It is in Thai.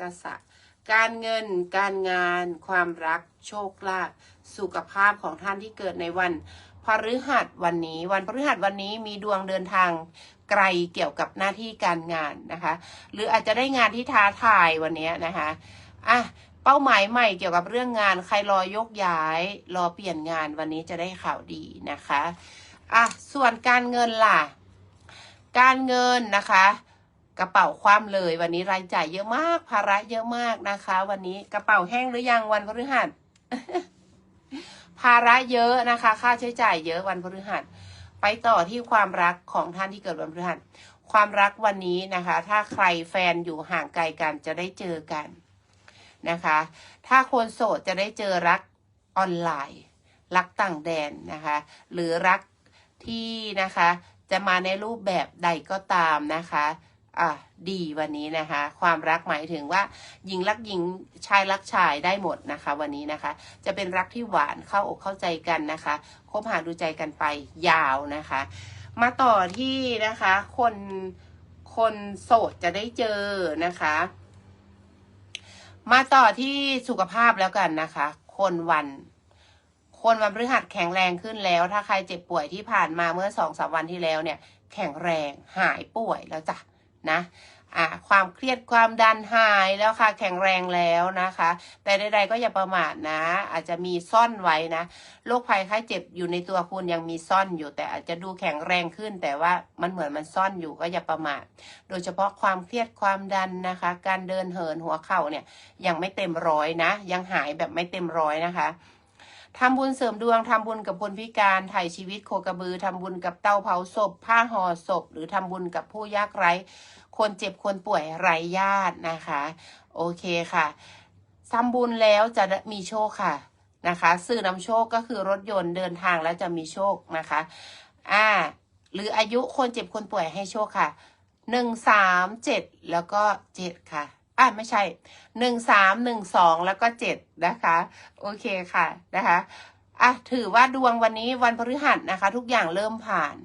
กษัตริย์การเงิน การงาน ความรัก โชคลาภ สุขภาพของท่านที่เกิดในวันพฤหัสวันนี้ วันพฤหัสวันนี้มีดวงเดินทางไกลเกี่ยวกับหน้าที่การงานนะคะ หรืออาจจะได้งานที่ท้าทายวันนี้นะคะอะเป้าหมายใหม่เกี่ยวกับเรื่องงาน ใครรอยกย้าย รอเปลี่ยนงานวันนี้จะได้ข่าวดีนะคะอะส่วนการเงินล่ะ การเงินนะคะ กระเป๋าคว่ำเลย วันนี้รายจ่ายเยอะมาก ภาระเยอะมากนะคะ วันนี้กระเป๋าแห้งหรือยังวันพฤหัส ภาระเยอะนะคะ ค่าใช้จ่ายเยอะวันพฤหัส ไปต่อที่ความรักของท่านที่เกิดวันพฤหัส ความรักวันนี้นะคะ ถ้าใครแฟนอยู่ห่างไกลกันจะได้เจอกันนะคะ ถ้าคนโสดจะได้เจอรักออนไลน์ รักต่างแดนนะคะ หรือรักที่นะคะ จะมาในรูปแบบใดก็ตามนะคะ อะดีวันนี้นะคะ ความรักหมายถึงว่าหญิงรักหญิงชายรักชายได้หมดนะคะ วันนี้นะคะ จะเป็นรักที่หวานเข้าอกเข้าใจกันนะคะคบหาดูใจกันไปยาวนะคะ มาต่อที่นะคะ คนคนโสดจะได้เจอนะคะ มาต่อที่สุขภาพแล้วกันนะคะ คนวันคนวันพฤหัสแข็งแรงขึ้นแล้ว ถ้าใครเจ็บป่วยที่ผ่านมาเมื่อสองสามวันที่แล้วเนี่ย แข็งแรงหายป่วยแล้วจ้ะ นะอ่าความเครียดความดันหายแล้วค่ะ แข็งแรงแล้วนะคะ แต่ใดๆก็อย่าประมาทนะ อาจจะมีซ่อนไว้นะโรคภัยไข้เจ็บอยู่ในตัวคุณยังมีซ่อนอยู่ แต่อาจจะดูแข็งแรงขึ้น แต่ว่ามันเหมือนมันซ่อนอยู่ก็อย่าประมาทโดยเฉพาะความเครียดความดันนะคะ การเดินเหินหัวเข่าเนี่ยยังไม่เต็มร้อยนะ ยังหายแบบไม่เต็มร้อยนะคะ ทำบุญเสริมดวงทำบุญกับคนพิการถ่ายชีวิตโคกระบือทำบุญกับเตาเผาศพ ผ้าห่อศพ หรือทำบุญกับผู้ยากไร้ คนเจ็บคนป่วยไร้ญาตินะคะ โอเคค่ะทำบุญแล้วจะมีโชคค่ะนะคะสื่อนำโชคก็คือรถยนต์เดินทางแล้วจะมีโชคนะคะอ่าหรืออายุคนเจ็บคนป่วยให้โชคค่ะหนึ่งสามเจ็ดแล้วก็เจ็ดค่ะ อะไม่ใช่หนึ่งสามหนึ่งสองแล้วก็เจ็ดนะคะ โอเคค่ะนะคะอะถือว่าดวงวันนี้วันพฤหัสนะคะ ทุกอย่างเริ่มผ่าน